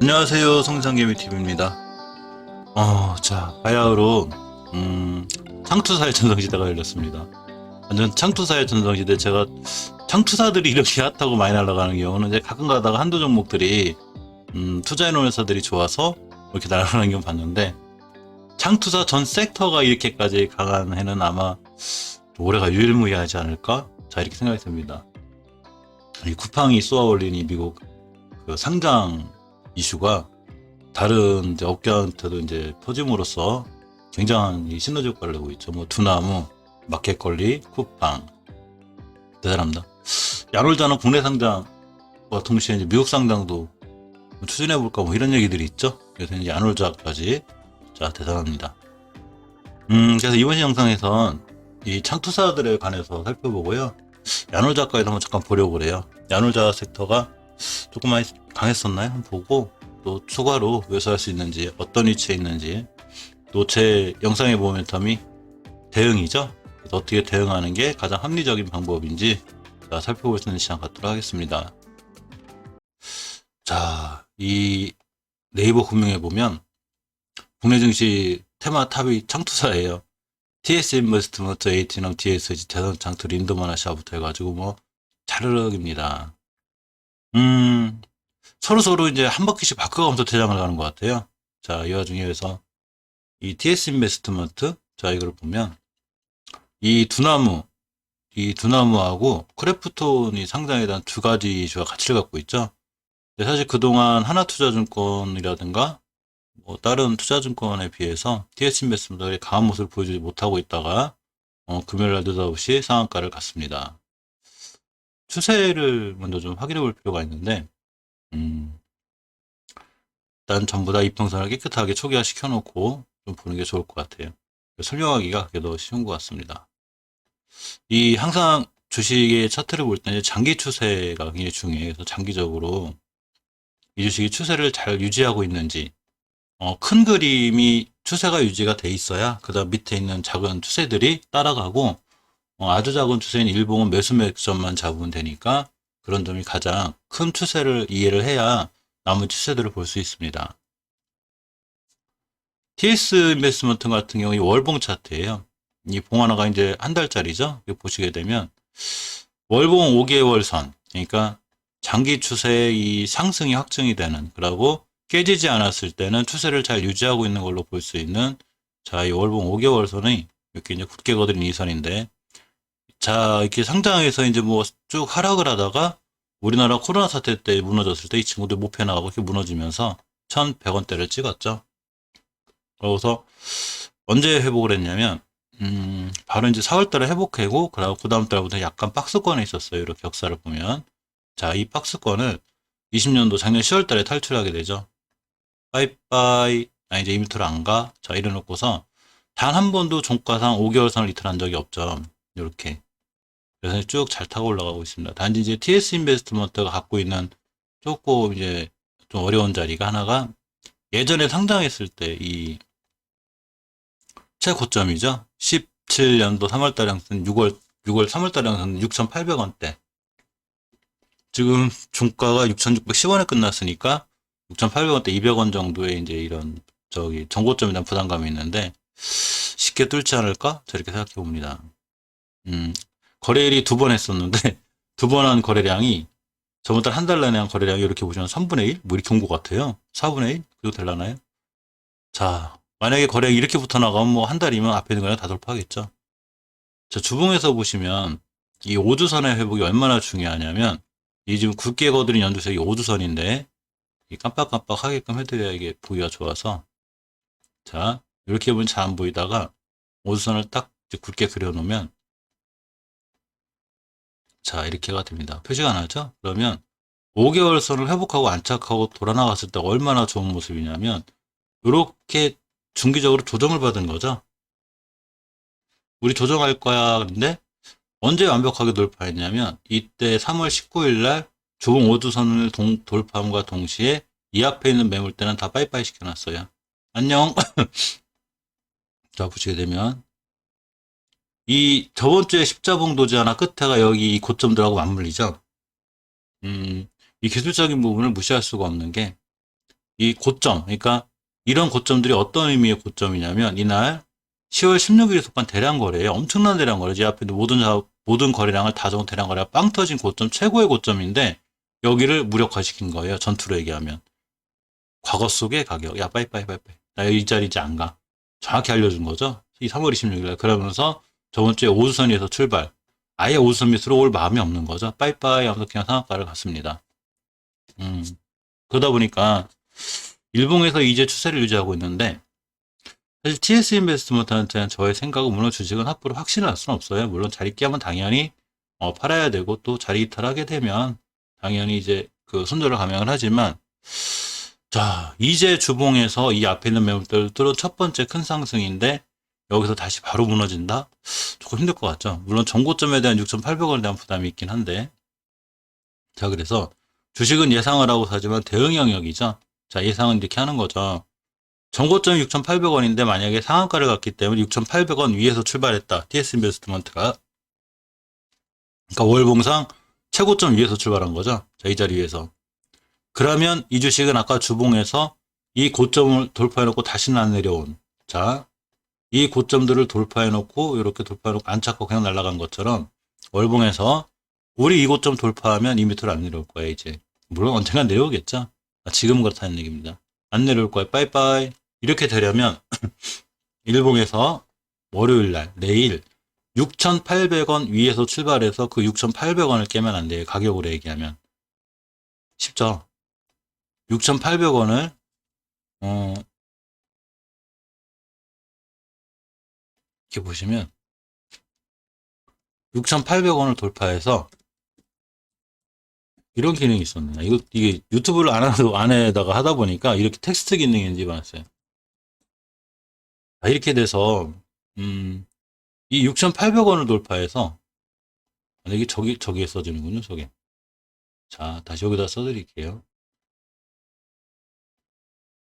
안녕하세요 성장개미 TV입니다. 어, 자 바야흐로 음, 창투사의 전성시대가 열렸습니다. 완전 창투사의 전성시대 제가 창투사들이 이렇게 핫하고 많이 날아가는 경우는 이제 가끔 가다가 한두 종목들이 음, 투자해놓은 회사들이 좋아서 이렇게 날아가는 경우 봤는데 창투사 전 섹터가 이렇게까지 강한 해는 아마 올해가 유일무이하지 않을까? 자 이렇게 생각이 듭니다. 이 쿠팡이 쏘아올린 이 미국 그 상장 이슈가 다른 이제 업계한테도 이제 퍼짐으로써 굉장한 이 시너지 효과를 내고 있죠. 뭐 두나무, 마켓컬리, 쿠팡 대단합니다. 야놀자는 국내 상장과 동시에 이제 미국 상장도 추진해 볼까 뭐 이런 얘기들이 있죠. 그래서 이제 야놀자까지 자 대단합니다. 음 그래서 이번 영상에선 이 창투사들에 관해서 살펴보고요. 야놀자까지 한번 잠깐 보려고 그래요. 야놀자 섹터가 조금 많이 강했었나요? 한번 보고 또 추가로 묘사할 수 있는지 어떤 위치에 있는지 또제 영상의 모멘텀이 대응이죠. 그래서 어떻게 대응하는 게 가장 합리적인 방법인지 자, 살펴볼 수 있는 시간 갖도록 하겠습니다. 자, 이 네이버 금융에 보면 국내 증시 테마 탑이 창투사예요. TS 인베스트먼트, 에이티넘, DSG, 대선 창투, 린드만 아시아부터 해가지고 뭐 자르륵입니다. 음, 서로 서로 이제 한 바퀴씩 바꿔가면서 퇴장을 가는 것 같아요. 자, 이 와중에서 이 TS 인베스트먼트, 자, 이걸 보면 이 두나무, 이 두나무하고 크래프톤이 상장에 대한 두 가지 이슈가 가치를 갖고 있죠. 사실 그동안 하나투자증권이라든가 뭐 다른 투자증권에 비해서 TS 인베스트먼트가 강한 모습을 보여주지 못하고 있다가 어, 금요일 날 느닷없이 상한가를 갔습니다. 추세를 먼저 좀 확인해 볼 필요가 있는데, 음, 일단 전부 다 이평선을 깨끗하게 초기화 시켜놓고 좀 보는 게 좋을 것 같아요. 설명하기가 그게 더 쉬운 것 같습니다. 이 항상 주식의 차트를 볼 때는 장기 추세가 굉장히 중요해요. 그래서 장기적으로 이 주식이 추세를 잘 유지하고 있는지, 어, 큰 그림이 추세가 유지가 돼 있어야 그다음 밑에 있는 작은 추세들이 따라가고 어, 아주 작은 추세인 일봉은 매수 맥점만 잡으면 되니까 그런 점이 가장 큰 추세를 이해를 해야 남은 추세들을 볼 수 있습니다. TS 인베스먼트 같은 경우 이 월봉 차트예요. 이 봉 하나가 이제 한 달짜리죠. 보시게 되면 월봉 5개월 선, 그러니까 장기 추세의 이 상승이 확정이 되는 그러고 깨지지 않았을 때는 추세를 잘 유지하고 있는 걸로 볼 수 있는 자, 이 월봉 5개월 선이 이렇게 이제 굳게 거드린 이 선인데 자, 이렇게 상장해서 이제 뭐 쭉 하락을 하다가 우리나라 코로나 사태 때 무너졌을 때 이 친구들 목표 나가고 이렇게 무너지면서 1,100원대를 찍었죠. 그래서 언제 회복을 했냐면, 음, 바로 이제 4월 달에 회복하고, 그리고 그 다음 달부터 약간 박스권에 있었어요. 이렇게 역사를 보면. 자, 이 박스권을 20년도 작년 10월 달에 탈출하게 되죠. 빠이빠이, 나 이제 2m를 안 가. 자, 이래놓고서 단 한 번도 종가상 5개월 선을 이탈한 적이 없죠. 이렇게. 그래서 쭉 잘 타고 올라가고 있습니다. 단지 이제 TS 인베스트먼트가 갖고 있는 조금 이제 좀 어려운 자리가 하나가 예전에 상장했을 때 이 최고점이죠. 17년도 3월달 항선 6월 6월 3월달 항선 6,800원대. 지금 종가가 6,610원에 끝났으니까 6,800원 대 200원 정도의 이제 이런 저기 정고점에 대한 부담감이 있는데 쉽게 뚫지 않을까? 저렇게 생각해 봅니다. 음, 거래일이 두 번 했었는데 두 번 한 거래량이 저번 달 한 달 내내 한 거래량이 이렇게 보시면 3분의 1? 뭐 이렇게 온 것 같아요. 4분의 1? 그리고 될라나요? 자, 만약에 거래량이 이렇게 붙어 나가면 뭐 한 달이면 앞에 있는 거랑 다 돌파하겠죠. 자, 주봉에서 보시면 이 5주선의 회복이 얼마나 중요하냐면 이 지금 굵게 거드린 연두색이 5주선인데 이 깜빡깜빡 하게끔 해드려야 이게 보기가 좋아서 자, 이렇게 보면 잘 안 보이다가 5주선을 딱 굵게 그려놓으면 자, 이렇게가 됩니다. 표시가 나죠? 그러면 5개월 선을 회복하고 안착하고 돌아 나갔을 때 얼마나 좋은 모습이냐면 이렇게 중기적으로 조정을 받은 거죠. 우리 조정할 거야. 근데 언제 완벽하게 돌파했냐면 이때 3월 19일 날 주봉 5주선을 동, 돌파함과 동시에 이 앞에 있는 매물대는 다 빠이빠이 시켜놨어요. 안녕. 자, 보시게 되면 이 저번 주에 십자봉 도지 하나 끝에가 여기 이 고점들하고 맞물리죠. 음, 이 기술적인 부분을 무시할 수가 없는 게 이 고점, 그러니까 이런 고점들이 어떤 의미의 고점이냐면 이날 10월 16일에 속한 대량 거래에 엄청난 대량 거래지 앞에 모든 자- 모든 거래량을 다 적은 대량 거래가 빵 터진 고점 최고의 고점인데 여기를 무력화시킨 거예요. 전투로 얘기하면 과거 속의 가격. 야 빠이빠이 빠이빠이. 나 이 자리 이제 안 가. 정확히 알려준 거죠. 이 3월 26일 그러면서 저번 주에 오수선에서 출발. 아예 오수선 밑으로 올 마음이 없는 거죠. 빠이빠이 하면서 그냥 상한가를 갔습니다. 음, 그러다 보니까 일봉에서 이제 추세를 유지하고 있는데 사실 TS 인베스트먼트한테 는 저의 생각은 물론 주식은 앞으로 확신을 할 수는 없어요. 물론 자리 끼 하면 당연히 어, 팔아야 되고 또 자리 이탈하게 되면 당연히 이제 그 손절을 감행을 하지만 자 이제 주봉에서 이 앞에 있는 뚫은 첫 번째 큰 상승인데 여기서 다시 바로 무너진다? 조금 힘들 것 같죠. 물론 정고점에 대한 6,800원에 대한 부담이 있긴 한데 자 그래서 주식은 예상을 하고 사지만 대응 영역이죠. 자 예상은 이렇게 하는 거죠. 정고점이 6,800원인데 만약에 상한가를 갔기 때문에 6,800원 위에서 출발했다. TS 인베스트먼트가 그러니까 월봉상 최고점 위에서 출발한 거죠. 자, 이 자리 위에서. 그러면 이 주식은 아까 주봉에서 이 고점을 돌파해 놓고 다시는 안 내려온. 자, 이 고점들을 돌파해 놓고 이렇게 돌파해 놓고 안 찾고 그냥 날아간 것처럼 월봉에서 우리 이 고점 돌파하면 이 밑으로 안 내려올 거야, 이제. 물론 언젠간 내려오겠죠. 아, 지금은 그렇다는 얘기입니다. 안 내려올 거야. 빠이빠이. 이렇게 되려면 일봉에서 월요일 날 내일 6,800원 위에서 출발해서 그 6,800원을 깨면 안 돼요. 가격으로 얘기하면. 쉽죠? 6,800원을 어 이렇게 보시면 6,800원을 돌파해서 이런 기능이 있었네. 이거 이게 유튜브를 안 안에다가 하다 보니까 이렇게 텍스트 기능인지 봤어요. 아, 이렇게 돼서 음, 이 6,800원을 돌파해서 아, 이게 저기 저기에 써지는군요. 저게. 자, 다시 여기다 써드릴게요.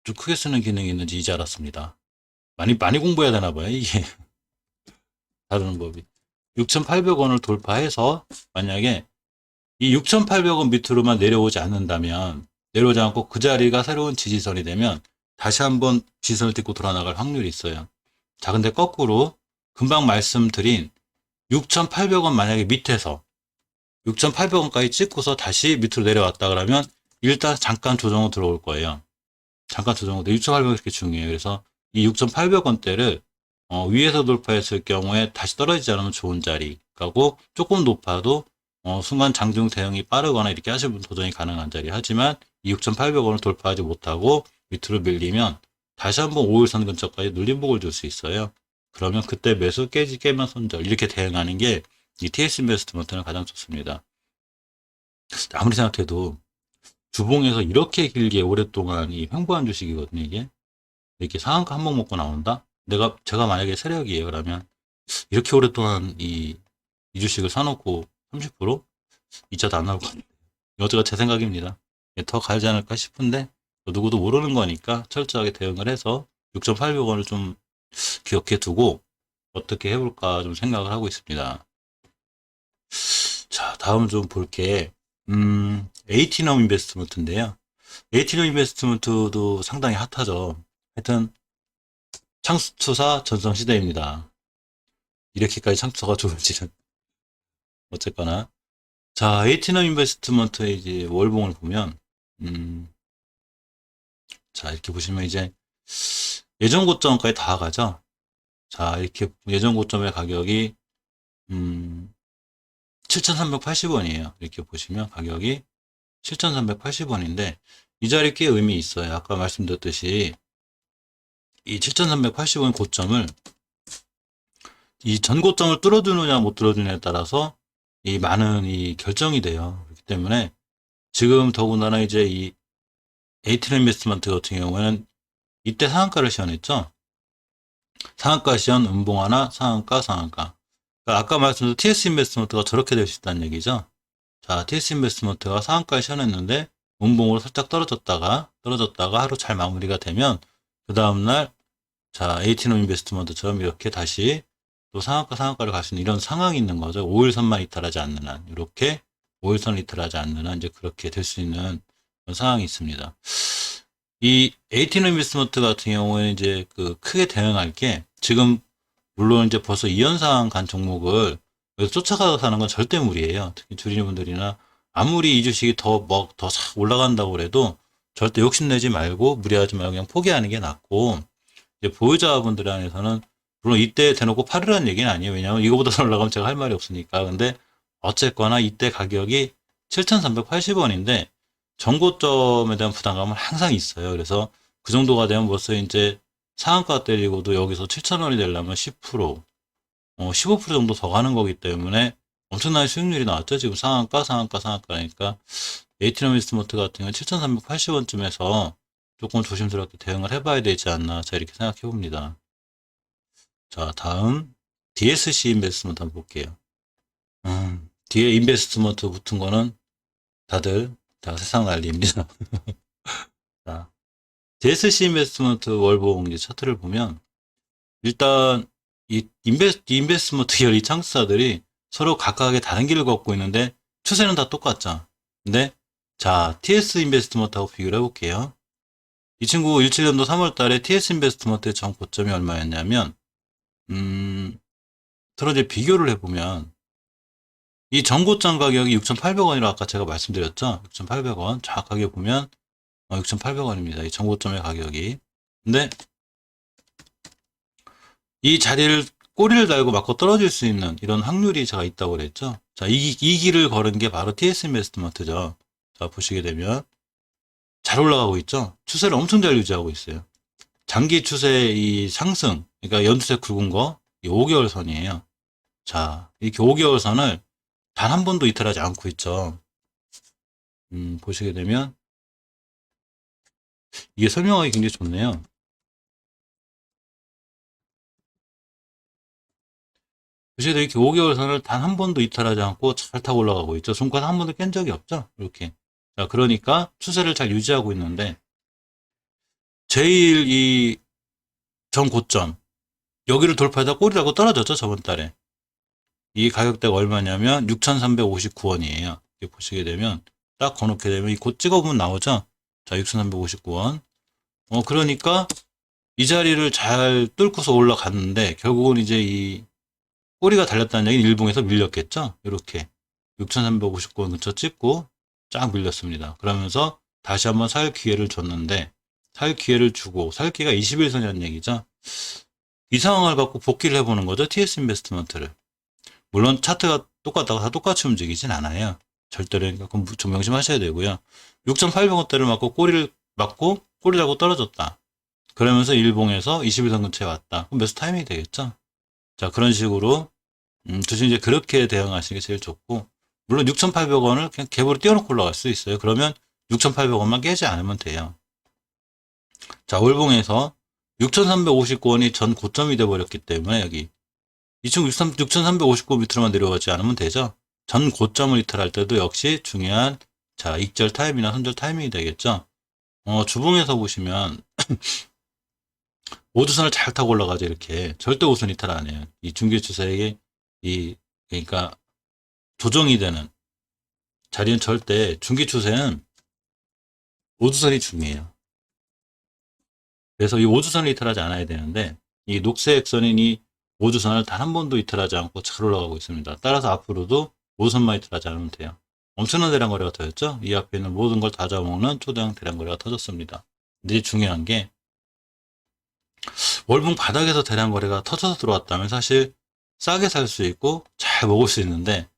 좀 크게 쓰는 기능이 있는지 이제 알았습니다. 많이 많이 공부해야 되나 봐요. 이게 다루는 법이. 6,800원을 돌파해서 만약에 이 6,800원 밑으로만 내려오지 않는다면 내려오지 않고 그 자리가 새로운 지지선이 되면 다시 한번 지지선을 딛고 돌아나갈 확률이 있어요. 자, 근데 거꾸로 금방 말씀드린 6,800원 만약에 밑에서 6,800원까지 찍고서 다시 밑으로 내려왔다 그러면 일단 잠깐 조정으로 들어올 거예요. 잠깐 조정으로 6,800원 이렇게 중요해요. 그래서 이 6,800원대를 어, 위에서 돌파했을 경우에 다시 떨어지지 않으면 좋은 자리 가고 조금 높아도 어, 순간 장중 대응이 빠르거나 이렇게 분 도전이 가능한 자리. 하지만 이 6,800원을 돌파하지 못하고 밑으로 밀리면 다시 한번 5일선 근처까지 눌림목을 줄 수 있어요. 그러면 그때 매수 깨지 깨면 손절 이렇게 대응하는 게 이 TS 인베스트먼트는 가장 좋습니다. 아무리 생각해도 주봉에서 이렇게 길게 오랫동안 이 횡보한 주식이거든요, 이게. 이렇게 상한가 한 번 먹고 나온다? 내가, 제가 만약에 세력이에요, 그러면 이렇게 오랫동안 이, 이 주식을 사놓고 30% 이자도 안 나올 것 같아요. 이것가 제 생각입니다. 예, 더 가지 않을까 싶은데 누구도 모르는 거니까 철저하게 대응을 해서 6,800원을 좀 기억해 두고 어떻게 해볼까 좀 생각을 하고 있습니다. 자, 다음 좀 볼게. 음, 에이티넘 인베스트먼트인데요. 에이티넘 인베스트먼트도 상당히 핫하죠. 하여튼, 창수투사 전성시대입니다. 이렇게까지 창투사가 좋을지는. 어쨌거나. 자, 에이티넘 인베스트먼트의 이제 월봉을 보면, 음, 자, 이렇게 보시면 이제 예전 고점까지 다 가죠. 자, 이렇게 예전 고점의 가격이, 음, 7,380원이에요. 이렇게 보시면 가격이 7,380원인데 이 자리 꽤 의미 있어요. 아까 말씀드렸듯이 이 7,380원 고점을 이 전고점을 뚫어주느냐 못 뚫어주느냐에 따라서 이 많은 이 결정이 돼요. 그렇기 때문에 지금 더군다나 이제 이 에이트 인베스트먼트 같은 경우에는 이때 상한가를 시연했죠. 상한가 시연 음봉 하나 상한가 상한가 그러니까 아까 말씀드린 TS 인베스트먼트가 저렇게 될 수 있다는 얘기죠. 자, TS 인베스트먼트가 상한가에 시연했는데 운봉으로 살짝 떨어졌다가 떨어졌다가 하루 잘 마무리가 되면 그 다음날 자, 에이티노 인베스트먼트처럼 이렇게 다시 또 상한가 상한가를 갈 수 있는 이런 상황이 있는 거죠. 5일선만 이탈하지 않는 한 이렇게 5일선을 이탈하지 않는 한 이제 그렇게 될 수 있는 상황이 있습니다. 이 에이틴 인베스트먼트 같은 경우에는 이제 그 크게 대응할 게 지금 물론 이제 벌써 2연상 간 종목을 쫓아가서 사는 건 절대 무리예요. 특히 주리는 분들이나 아무리 이 주식이 더 뭐 더 올라간다고 그래도 절대 욕심내지 말고 무리하지 말고 그냥 포기하는 게 낫고 이제 보유자분들 안에서는 물론 이때 대놓고 팔으라는 얘기는 아니에요. 왜냐하면 이거보다 더 올라가면 제가 할 말이 없으니까. 근데 어쨌거나 이때 가격이 7,380원인데 정고점에 대한 부담감은 항상 있어요. 그래서 그 정도가 되면 벌써 이제 상한가 때리고도 여기서 7,000원이 되려면 10%, 어, 15% 정도 더 가는 거기 때문에 엄청난 수익률이 나왔죠. 지금 상한가, 상한가, 상한가니까. 에이티넘 인스트먼트 같은 경우는 7,380원쯤에서 조금 조심스럽게 대응을 해봐야 되지 않나. 자, 이렇게 생각해 봅니다. 자, 다음 DSC 인베스트먼트 한번 볼게요. 음, 뒤에 인베스트먼트 붙은 거는 다들 다 세상 난리입니다. 자, DSC 인베스트먼트 이제 차트를 보면 일단 이 인베스, 인베스트먼트 계열 이 창사들이 서로 각각의 다른 길을 걷고 있는데 추세는 다 똑같죠. 근데 자, TS 인베스트먼트하고 비교를 해볼게요. 이 친구 17년도 3월 달에 TS 인베스트먼트의 전 고점이 얼마였냐면 음, 서로 이제 비교를 해보면 이 전고점 가격이 6,800원이라고 아까 제가 말씀드렸죠. 6,800원 정확하게 보면 6,800원입니다. 이 전고점의 가격이. 근데 이 자리를 꼬리를 달고 맞고 떨어질 수 있는 이런 확률이 제가 있다고 그랬죠. 자, 이, 이 길을 걸은 게 바로 TS 인베스트먼트죠. 자, 보시게 되면 잘 올라가고 있죠. 추세를 엄청 잘 유지하고 있어요. 장기 추세 이 상승, 그러니까 연두세 굵은 거, 이 5개월 선이에요. 자, 이렇게 5개월 선을 단 한 번도 이탈하지 않고 있죠. 음, 보시게 되면 이게 설명하기 굉장히 좋네요. 보시게 이렇게 5개월 선을 단 한 번도 이탈하지 않고 잘 타고 올라가고 있죠. 손가락 한 번도 깬 적이 없죠. 이렇게. 자, 그러니까 추세를 잘 유지하고 있는데 제일 이 전 고점 여기를 돌파하다 꼬리라고 떨어졌죠 저번 달에 이 가격대가 얼마냐면 6,359원이에요 이렇게 보시게 되면 딱 거놓게 되면 이곧 찍어보면 나오죠 자 6,359원 어 그러니까 이 자리를 잘 뚫고서 올라갔는데 결국은 이제 이 꼬리가 달렸다는 얘기는 일봉에서 밀렸겠죠 이렇게 6,359원 근처 찍고 쫙 밀렸습니다 그러면서 다시 한번 살 기회를 줬는데 살 기회를 주고 살 기회가 21선이라는 얘기죠. 이 상황을 갖고 복귀를 해보는 거죠. TS 인베스트먼트를. 물론 차트가 똑같다고 다 똑같이 움직이진 않아요. 절대로 그건 좀 명심하셔야 되고요. 6,800원대를 맞고 꼬리를 맞고 꼬리 잡고 떨어졌다. 그러면서 일봉에서 21선 근처에 왔다. 그럼 매수 타이밍이 되겠죠. 자 그런 식으로 음, 주식 이제 그렇게 대응하시는 게 제일 좋고 물론 6,800원을 그냥 갭으로 띄워놓고 올라갈 수 있어요. 그러면 6,800원만 깨지 않으면 돼요. 자, 월봉에서 6,359원이 전 고점이 돼버렸기 때문에 여기 이 친구 6,359원 밑으로만 내려가지 않으면 되죠. 전 고점을 이탈할 때도 역시 중요한 자 익절 타임이나 선절 타이밍이 되겠죠. 어, 주봉에서 보시면 오두선을 잘 타고 올라가죠 이렇게 절대 오선 이탈 안 해요. 이 중계 추세에 이 그러니까 조정이 되는 자리는 절대 중기 추세는 오두선이 중요해요. 그래서 이 오주선을 이탈하지 않아야 되는데 이 녹색 선인 이 오주선을 단 한 번도 이탈하지 않고 잘 올라가고 있습니다. 따라서 앞으로도 오선만 이탈하지 않으면 돼요. 엄청난 대량 거래가 터졌죠? 이 앞에 있는 모든 걸 다 잡아먹는 초대형 대량 거래가 터졌습니다. 근데 중요한 게 월봉 바닥에서 대량 거래가 터져서 들어왔다면 사실 싸게 살 수 있고 잘 먹을 수 있는데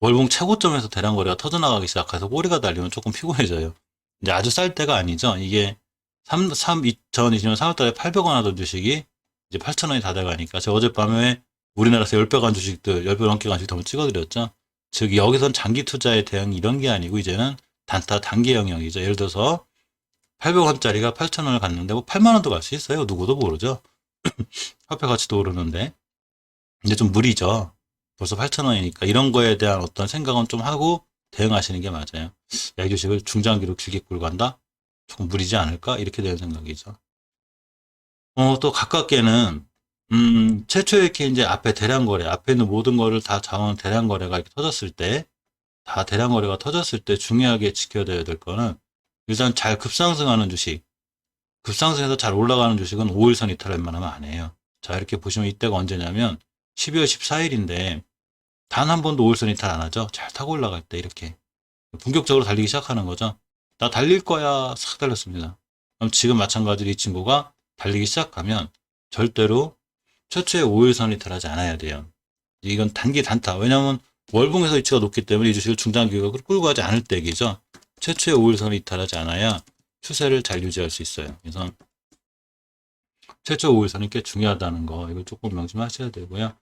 월봉 최고점에서 대량 거래가 터져나가기 시작해서 꼬리가 달리면 조금 피곤해져요. 근데 아주 쌀 때가 아니죠. 이게 3, 3, 2020년 3월달에 800원 하던 주식이 이제 8,000원이 다 돼가니까 제가 어젯밤에 우리나라에서 10배 간 주식들, 10배 넘게 간 주식들 한번 찍어드렸죠. 즉, 여기선 장기 투자에 대한 이런 게 아니고 이제는 단타 단기 영역이죠. 예를 들어서 800원짜리가 8,000원을 갔는데 뭐 8만 원도 갈 수 있어요. 누구도 모르죠. 화폐 가치도 오르는데. 근데 좀 무리죠. 벌써 8,000원이니까 이런 거에 대한 어떤 생각은 좀 하고 대응하시는 게 맞아요. 야, 이 주식을 중장기로 길게 끌고 간다? 조금 무리지 않을까? 이렇게 되는 생각이죠. 어, 또 가깝게는, 음, 최초에 이렇게 이제 앞에 대량 거래, 앞에 있는 모든 거를 다 자원 대량 거래가 이렇게 터졌을 때, 다 대량 거래가 터졌을 때 중요하게 지켜야 될 거는 일단 잘 급상승하는 주식, 급상승해서 잘 올라가는 주식은 5일선 이탈 웬만하면 안 해요. 자, 이렇게 보시면 이때가 언제냐면 12월 14일인데 단 한 번도 5일선 이탈 안 하죠. 잘 타고 올라갈 때 이렇게 본격적으로 달리기 시작하는 거죠. 나 달릴 거야 싹 달렸습니다. 그럼 지금 마찬가지로 이 친구가 달리기 시작하면 절대로 최초의 5일선 이탈하지 않아야 돼요. 이건 단기 단타. 왜냐하면 월봉에서 위치가 높기 때문에 이 주식을 중장기가 끌고 가지 않을 때기죠. 최초의 5일선을 이탈하지 않아야 추세를 잘 유지할 수 있어요. 그래서 최초 5일선이 꽤 중요하다는 거 이거 조금 명심하셔야 되고요.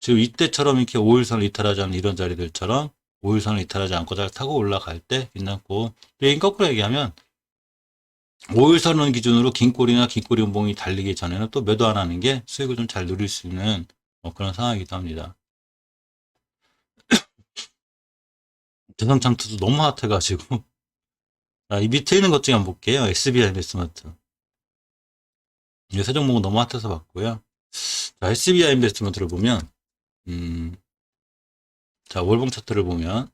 지금 이때처럼 이렇게 5일선을 이탈하지 않는 이런 자리들처럼 5일선을 이탈하지 않고 잘 타고 올라갈 때 빛났고 또 거꾸로 얘기하면 5일선은 기준으로 긴 꼬리나 긴 꼬리 운봉이 달리기 전에는 또 매도 안 하는 게 수익을 좀 잘 누릴 수 있는 뭐 그런 상황이기도 합니다. 대상장투도 너무 핫해가지고 자, 이 밑에 있는 것 중에 한번 볼게요. SBI 인베스트먼트. 이세 종목은 너무 핫해서 봤고요. 자, SBI 인베스트먼트를 보면 음, 자 월봉 차트를 보면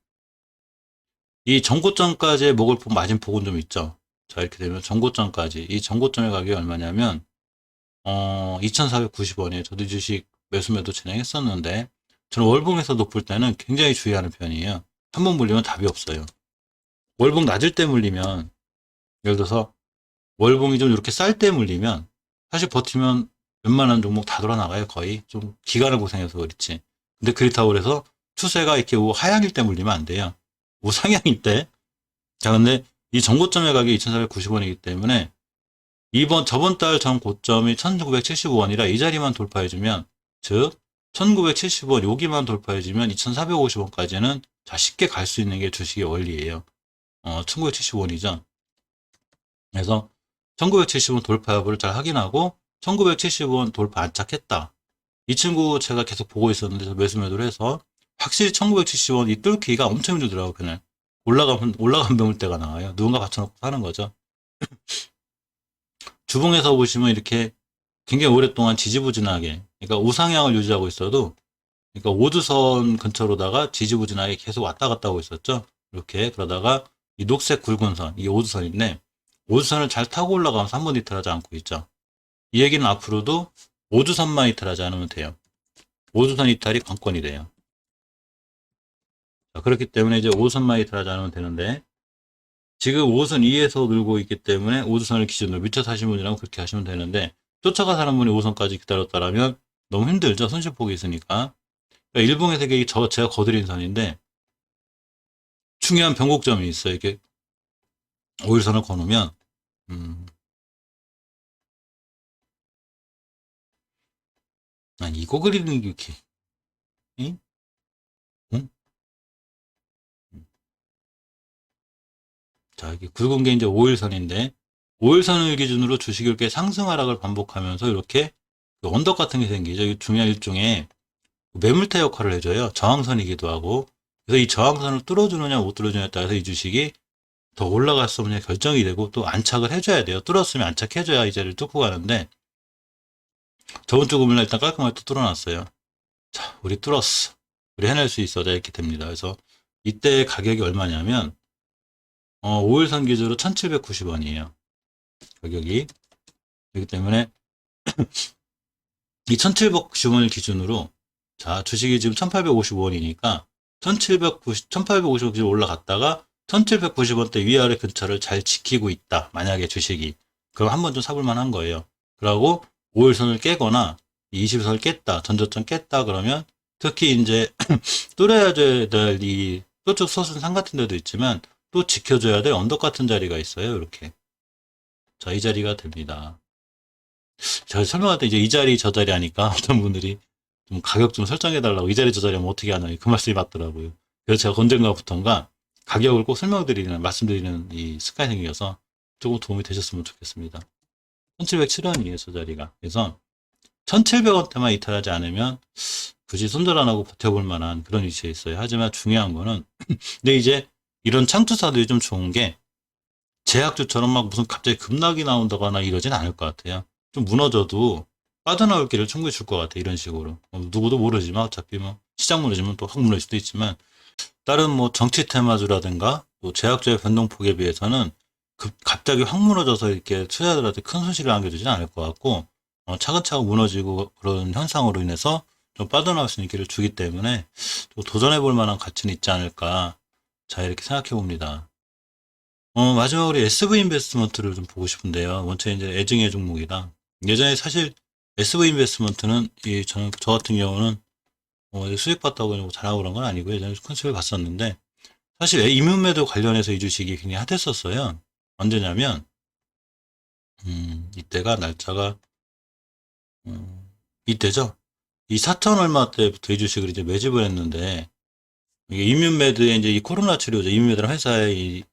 이 전고점까지의 목을폭 마진 폭은 좀 있죠. 자 이렇게 되면 전고점까지 이 전고점의 가격이 얼마냐면 어 2,490원이에요. 저도 이 주식 매수 매도 진행했었는데 저는 월봉에서 높을 때는 굉장히 주의하는 편이에요. 한 번 물리면 답이 없어요. 월봉 낮을 때 물리면 예를 들어서 월봉이 좀 이렇게 쌀 때 물리면 사실 버티면 웬만한 종목 다 돌아나가요 거의 좀 기간을 고생해서 그렇지 근데 그렇다고 그래서 추세가 이렇게 우 하향일 때 물리면 안 돼요 우상향일 때자 근데 이 전고점의 가격이 2,490원이기 때문에 이번 저번 달 전 고점이 1,975원이라 이 자리만 돌파해주면 즉 1,970원 여기만 돌파해주면 2,450원까지는 자 쉽게 갈 수 있는 게 주식의 원리예요. 어 1,970원이죠. 그래서 1970원 돌파 여부를 잘 확인하고 1970원 돌파 안착했다. 이 친구 제가 계속 보고 있었는데 저 매수 매도를 해서 확실히 1970원 이 뚫기가 엄청 힘들더라고 그날 올라가면 올라간 매물대가 나와요. 누군가 받쳐놓고 사는 거죠. 주봉에서 보시면 이렇게 굉장히 오랫동안 지지부진하게 그러니까 우상향을 유지하고 있어도 그러니까 오두선 근처로다가 지지부진하게 계속 왔다 갔다 하고 있었죠. 이렇게 그러다가 이 녹색 굵은 선, 이게 오두선인데 오두선을 잘 타고 올라가면서 한 번 이탈하지 않고 있죠. 이 얘기는 앞으로도 오두선만 이탈하지 않으면 돼요. 오두선 이탈이 관건이 돼요. 자, 그렇기 때문에 이제 오두선만 이탈하지 않으면 되는데 지금 5선 2에서 늘고 있기 때문에 5두선을 기준으로 미쳐 사신 분이라면 그렇게 하시면 되는데 쫓아가 사는 분이 5선까지 기다렸다라면 너무 힘들죠. 손실폭이 있으니까. 그러니까 일봉의 세계이 저 제가 거드린 선인데 중요한 변곡점이 있어요. 이렇게 5일선을 거놓으면 음, 난 이거 그리는 게 이렇게 응? 응? 자, 이게 굵은 게 이제 5일선인데 5일선을 기준으로 주식이 이렇게 상승 하락을 반복하면서 이렇게 그 언덕 같은 게 생기죠. 이 중요한 일종의 매물대 역할을 해줘요. 저항선이기도 하고. 그래서 이 저항선을 뚫어주느냐 못 뚫어주느냐에 따라서 이 주식이 더 올라갈 수 없느냐 결정이 되고 또 안착을 해줘야 돼요. 뚫었으면 안착해줘야 이 자리를 뚫고 가는데 저번 주 금요일 날 일단 깔끔하게 또 뚫어놨어요. 자, 우리 뚫었어. 우리 해낼 수 있어. 이렇게 됩니다. 그래서 이때 가격이 얼마냐면 어, 5일선 기준으로 1790원이에요. 가격이. 그렇기 때문에 이 1790원을 기준으로 자, 주식이 지금 1855원이니까 1790, 1850원 기준 올라갔다가 1790원대 위아래 근처를 잘 지키고 있다. 만약에 주식이. 그럼 한 번 좀 사볼 만한 거예요. 그러고 5일선을 깨거나 20선을 깼다. 전저점 깼다. 그러면 특히 이제 뚫어야 될 이 또쪽 소순상 같은 데도 있지만 또 지켜줘야 될 언덕 같은 자리가 있어요. 이렇게. 자, 이 자리가 됩니다. 제가 설명할 때 이제 이 자리 저 자리 하니까 어떤 분들이 좀 가격 좀 설정해달라고 이 자리 저 자리 하면 어떻게 하나 그 말씀이 맞더라고요. 그래서 제가 언젠가부터인가 가격을 꼭 설명드리는, 말씀드리는 이 습관이 생겨서 조금 도움이 되셨으면 좋겠습니다. 1707원이에요, 저 자리가. 그래서 1700원대만 이탈하지 않으면 굳이 손절 안 하고 버텨볼 만한 그런 위치에 있어요. 하지만 중요한 거는 근데 이제 이런 창투사들이 좀 좋은 게 제약주처럼 막 무슨 갑자기 급락이 나온다거나 이러진 않을 것 같아요. 좀 무너져도 빠져나올 길을 충분히 줄 것 같아 이런 식으로 어, 누구도 모르지만 어차피 뭐 시장 무너지면 또 확 무너질 수도 있지만 다른 뭐 정치 테마주라든가 또 제약주의 변동폭에 비해서는 급- 갑자기 확 무너져서 이렇게 투자자들한테 큰 손실을 안겨주지는 않을 것 같고 어, 차근차근 무너지고 그런 현상으로 인해서 좀 빠져나올 수 있는 길을 주기 때문에 또 도전해 볼 만한 가치는 있지 않을까 자 이렇게 생각해 봅니다. 어, 마지막으로 SV 인베스트먼트를 좀 보고 싶은데요. 원체 이제 애증의 종목이다. 예전에 사실 SV 인베스트먼트는 이 저는 저 같은 경우는 어, 수익 봤다고 뭐 잘하고 그런 건 아니고 예전에 큰 수익을 봤었는데 사실 이문매도 관련해서 이 주식이 굉장히 핫했었어요. 언제냐면 음, 이때가 날짜가 음, 이때죠. 이 4천 얼마 때부터 이 주식을 이제 매집을 했는데 이게 이뮨메드의 이제 이 코로나 치료제 이뮨메드라는 회사의 이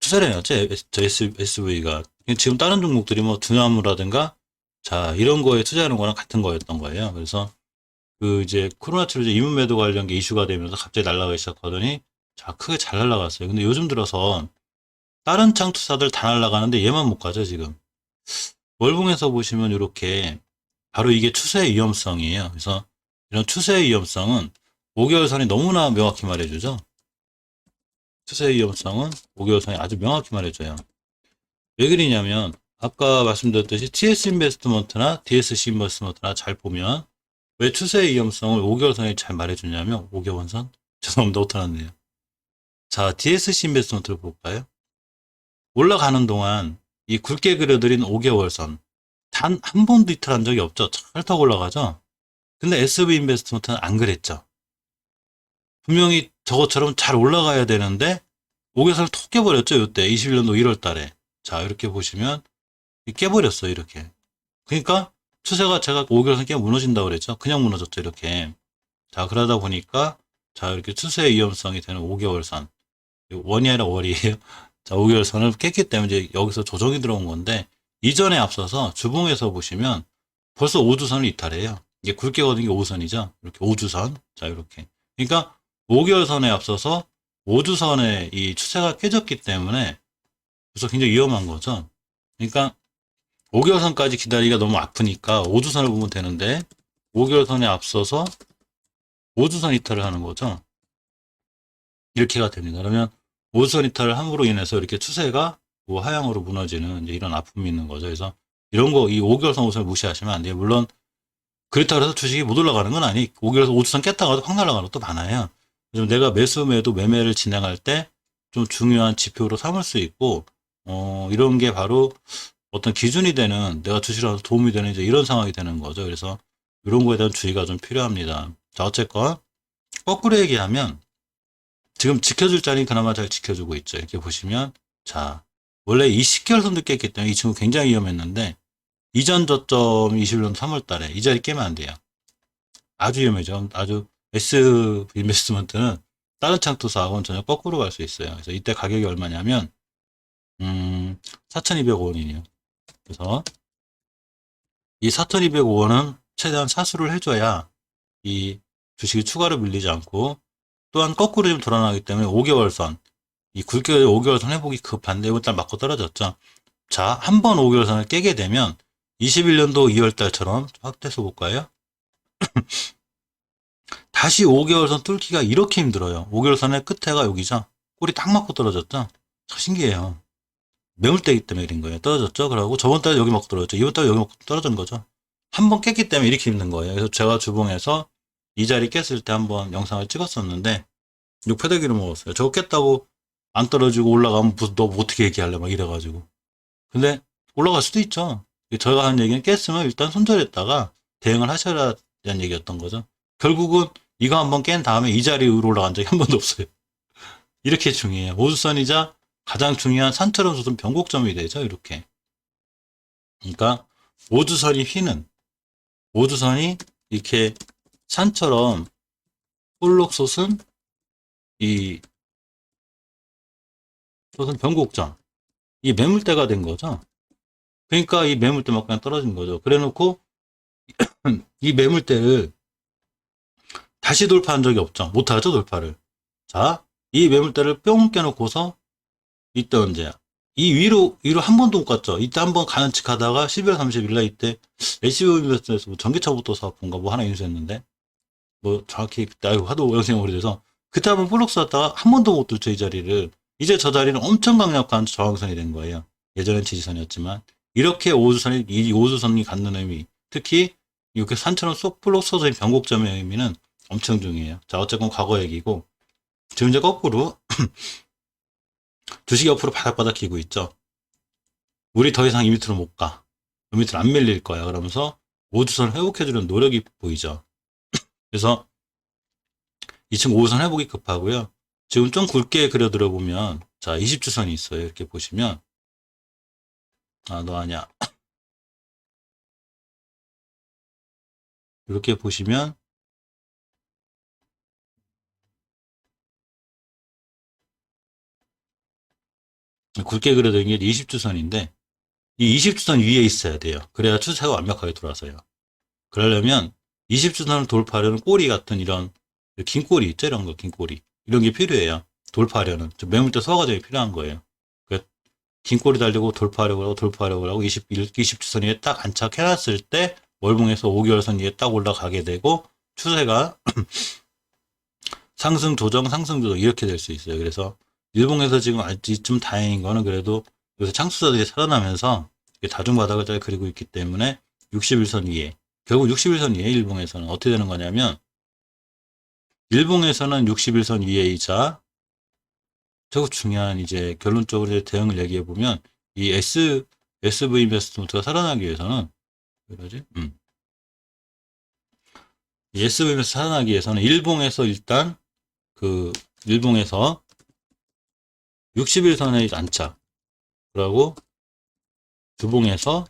투자량이었죠. 저 SV가 지금 다른 종목들이 뭐 두나무라든가 자 이런 거에 투자하는 거랑 같은 거였던 거예요. 그래서 그 이제 코로나 치료제 이뮨메드 관련 게 이슈가 되면서 갑자기 날아가기 시작하더니 자 크게 잘 날아갔어요. 근데 요즘 들어서 다른 창 투자들 다 날아가는데 얘만 못 가죠 지금. 월봉에서 보시면 이렇게 바로 이게 추세의 위험성이에요. 그래서 이런 추세의 위험성은 5개월 선이 너무나 명확히 말해주죠. 추세의 위험성은 5개월 선이 아주 명확히 말해줘요. 왜 그러냐면 아까 말씀드렸듯이 TS 인베스트먼트나 DSC 인베스트먼트나 잘 보면 왜 추세의 위험성을 5개월 선이 잘 말해주냐면 5개월 선? 죄송합니다. 오타났네요. 자, DSC 인베스트먼트를 볼까요? 올라가는 동안 이 굵게 그려드린 5개월 선. 단 한 번도 이탈한 적이 없죠. 찰떡 올라가죠. 근데 SV 인베스트먼트는 안 그랬죠. 분명히 저것처럼 잘 올라가야 되는데 5개선을 톡 깨버렸죠. 이때 21년도 1월 달에. 자 이렇게 보시면 깨버렸어요. 이렇게. 그러니까 추세가 제가 5개선 깨 무너진다고 그랬죠. 그냥 무너졌죠. 이렇게. 자 그러다 보니까 자 이렇게 추세의 위험성이 되는 5개월 선. 원이 아니라 월이에요. 자 5개월 선을 깼기 때문에 이제 여기서 조정이 들어온 건데 이전에 앞서서 주봉에서 보시면 벌써 5주선을 이탈해요. 이게 굵게 거는 게 5선이죠. 이렇게 5주선. 자, 이렇게. 그러니까 5개월 선에 앞서서 5주선의 이 추세가 깨졌기 때문에 그래서 굉장히 위험한 거죠. 그러니까 5개월 선까지 기다리기가 너무 아프니까 5주선을 보면 되는데 5개월 선에 앞서서 5주선 이탈을 하는 거죠. 이렇게가 됩니다. 그러면 5주선 이탈을 함으로 인해서 이렇게 추세가 뭐 하향으로 무너지는 이런 아픔이 있는 거죠. 그래서 이런 거 이 5개월 선 5선을 무시하시면 안 돼요. 물론 그렇다고 해서 주식이 못 올라가는 건 아니. 5개월 선 5주선 깼다가도 확 날아가는 것도 많아요. 그래서 내가 매수 매도 매매를 진행할 때 좀 중요한 지표로 삼을 수 있고 어 이런 게 바로 어떤 기준이 되는 내가 주식이라서 도움이 되는 이제 이런 상황이 되는 거죠. 그래서 이런 거에 대한 주의가 좀 필요합니다. 자 어쨌건 거꾸로 얘기하면 지금 지켜줄 자리는 그나마 잘 지켜주고 있죠. 이렇게 보시면 자 원래 이 10개월 선도 깼기 때문에 이 친구 굉장히 위험했는데 이전 저점 21년 3월 달에 이 자리 깨면 안 돼요. 아주 위험해죠. 아주 S 인베스트먼트는 다른 창투사하고는 전혀 거꾸로 갈 수 있어요. 그래서 이때 가격이 얼마냐면 음 4,200원이네요. 그래서 이 4,205원은 최대한 사수를 해줘야 이 주식이 추가로 밀리지 않고 또한 거꾸로 좀 돌아나기 때문에 5개월 선, 이 굵게 5개월 선 회복이 급한데 이번 달 맞고 떨어졌죠. 자, 한 번 5개월 선을 깨게 되면 21년도 2월 달처럼 확대해서 볼까요? 다시 5개월 선 뚫기가 이렇게 힘들어요. 5개월 선의 끝에가 여기죠. 꼬리 딱 맞고 떨어졌죠. 참 신기해요. 매물대기 때문에 그런 거예요. 떨어졌죠. 그러고 저번 달에 여기 맞고 떨어졌죠. 이번 달에 여기 맞고 떨어진 거죠. 한 번 깼기 때문에 이렇게 힘든 거예요. 그래서 제가 주봉에서 이 자리 깼을 때 한번 영상을 찍었었는데 육패대기를 먹었어요. 저거 깼다고 안 떨어지고 올라가면 뭐, 너 어떻게 얘기할래? 막 이래가지고. 근데 올라갈 수도 있죠. 저희가 하는 얘기는 깼으면 일단 손절했다가 대응을 하셔야 되는 얘기였던 거죠. 결국은 이거 한번 깬 다음에 이 자리 위로 올라간 적이 한 번도 없어요. 이렇게 중요해요. 오수선이자 가장 중요한 산처럼 솟은 변곡점이 되죠. 이렇게. 그러니까 오주선이 휘는 오주선이 이렇게 산처럼 볼록 솟은 이 솟은 변곡점 이 매물대가 된 거죠. 그러니까 이 매물대만 그냥 떨어진 거죠. 그래놓고 이 매물대를 다시 돌파한 적이 없죠. 못하죠 돌파를. 자, 이 매물대를 뿅 깨놓고서 이때 언제야? 이 위로 위로 한 번도 못 갔죠. 이때 한 번 가는 척 하다가 12월 30일 날 이때 HB 인베스트에서 뭐 전기차부터 사업본가 뭐 하나 인수했는데 뭐 정확히 그때 아이고 하도 영생이 오래돼서 그때 한번 볼록 쐈다가 한 번도 못 뚫죠 이 자리를 이제 저 자리는 엄청 강력한 저항선이 된 거예요. 예전엔 지지선이었지만 이렇게 오주선이 이 오주선이 갖는 의미 특히 이렇게 산처럼 쏙 볼록 쏘서 변곡점의 의미는 엄청 중요해요. 자 어쨌건 과거 얘기고 지금 이제 거꾸로 주식이 옆으로 바닥바닥 기고 있죠. 우리 더 이상 이 밑으로 못 가. 이 밑으로 안 밀릴 거야. 그러면서 오주선 회복해주는 노력이 보이죠. 그래서 이 친구 오선 회복이 급하고요. 지금 좀 굵게 그려 들어 보면 자 20주선이 있어요. 이렇게 보시면 아 너 아니야. 이렇게 보시면 굵게 그려드린 게 20주선인데 이 20주선 위에 있어야 돼요. 그래야 추세가 완벽하게 돌아서요. 그러려면 20주선을 돌파하려는 꼬리 같은 이런 긴 꼬리 있죠? 이런 거, 긴 꼬리. 이런 게 필요해요. 돌파하려는. 좀 매물대 소화 과정이 필요한 거예요. 그긴 꼬리 달리고 돌파하려고 하고 돌파하려고 하고 20, 20주선 위에 딱 안착해놨을 때 월봉에서 5개월선 위에 딱 올라가게 되고 추세가 상승 조정, 상승 조정 이렇게 될 수 있어요. 그래서 일봉에서 지금 좀 다행인 거는 그래도 요새 창수자들이 살아나면서 다중바닥을 잘 그리고 있기 때문에 61선 위에 결국 61선 위에 일봉에서는 어떻게 되는 거냐면 일봉에서는 61선 위에 이자 저거 중요한 이제 결론적으로 이제 대응을 얘기해 보면 이 S SV 인베스트먼트가 살아나기 위해서는 왜 그러지? 음. 이 SV 인베스트 살아나기 위해서는 일봉에서 일단 그 일봉에서 61선에 안착 그리고 주봉에서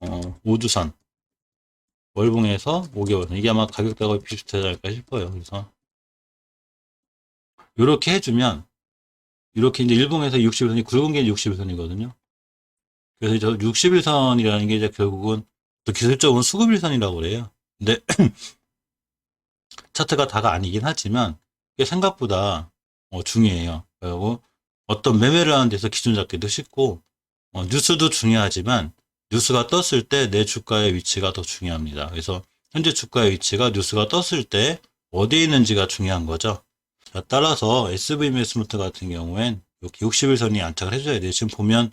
어, 우주선 월봉에서 5개월선 이게 아마 가격대가 비슷하지 않을까 싶어요. 그래서 이렇게 해주면 이렇게 이제 일봉에서 61선이 굵은 게 61선이거든요. 그래서 저 61선이라는 게 이제 결국은 또 기술적으로는 수급일선이라고 그래요. 근데 차트가 다가 아니긴 하지만 생각보다 어, 중요해요. 그리고 어떤 매매를 하는 데서 기준 잡기도 쉽고 어, 뉴스도 중요하지만 뉴스가 떴을 때 내 주가의 위치가 더 중요합니다. 그래서 현재 주가의 위치가 뉴스가 떴을 때 어디에 있는지가 중요한 거죠. 자, 따라서 SV 인베스트먼트 같은 경우엔 이렇게 60일선이 안착을 해줘야 돼요. 지금 보면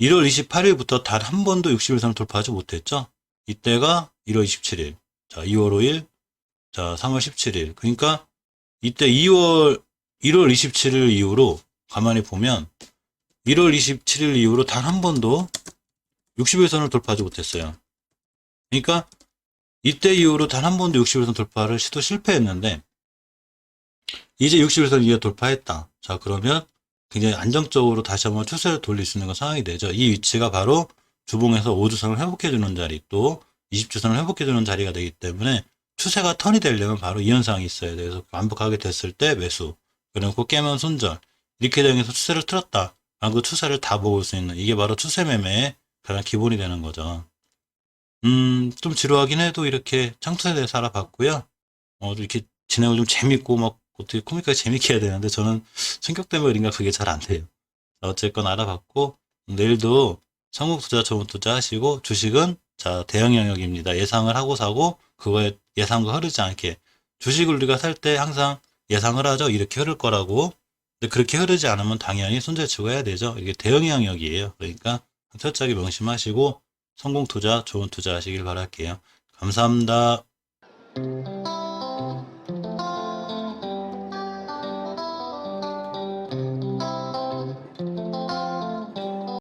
1월 28일부터 단 한 번도 60일선을 돌파하지 못했죠. 이때가 1월 27일, 자 2월 5일, 자 3월 17일. 그러니까 이때 2월 1월 27일 이후로 가만히 보면 1월 27일 이후로 단 한 번도 60일선을 돌파하지 못했어요. 그러니까 이때 이후로 단 한 번도 60일선 돌파를 시도 실패했는데 이제 60일선 위에 돌파했다. 자 그러면 굉장히 안정적으로 다시 한번 추세를 돌릴 수 있는 건 상황이 되죠. 이 위치가 바로 주봉에서 5주선을 회복해주는 자리 또 20주선을 회복해주는 자리가 되기 때문에 추세가 턴이 되려면 바로 이 현상이 있어야 돼서 완벽하게 됐을 때 매수 그리고 깨면 손절 되면서 추세를 틀었다. 그 추세를 다 먹을 수 있는 이게 바로 추세 매매의 가장 기본이 되는 거죠. 음, 좀 지루하긴 해도 이렇게 창투에 대해서 알아봤고요. 어, 이렇게 진행을 좀 재밌고 막 어떻게 코믹하게 재밌게 해야 되는데 저는 성격 때문인가 그게 잘 안 돼요. 어쨌건 알아봤고 내일도 성공 투자, 좋은 투자 하시고 주식은 자 대형 영역입니다. 예상을 하고 사고 그거에 예상과 흐르지 않게 주식을 우리가 살 때 항상 예상을 하죠. 이렇게 흐를 거라고. 그렇게 흐르지 않으면 당연히 손절치고 해야 되죠. 이게 대형 영역이에요. 그러니까 철저하게 명심하시고 성공 투자, 좋은 투자 하시길 바랄게요. 감사합니다.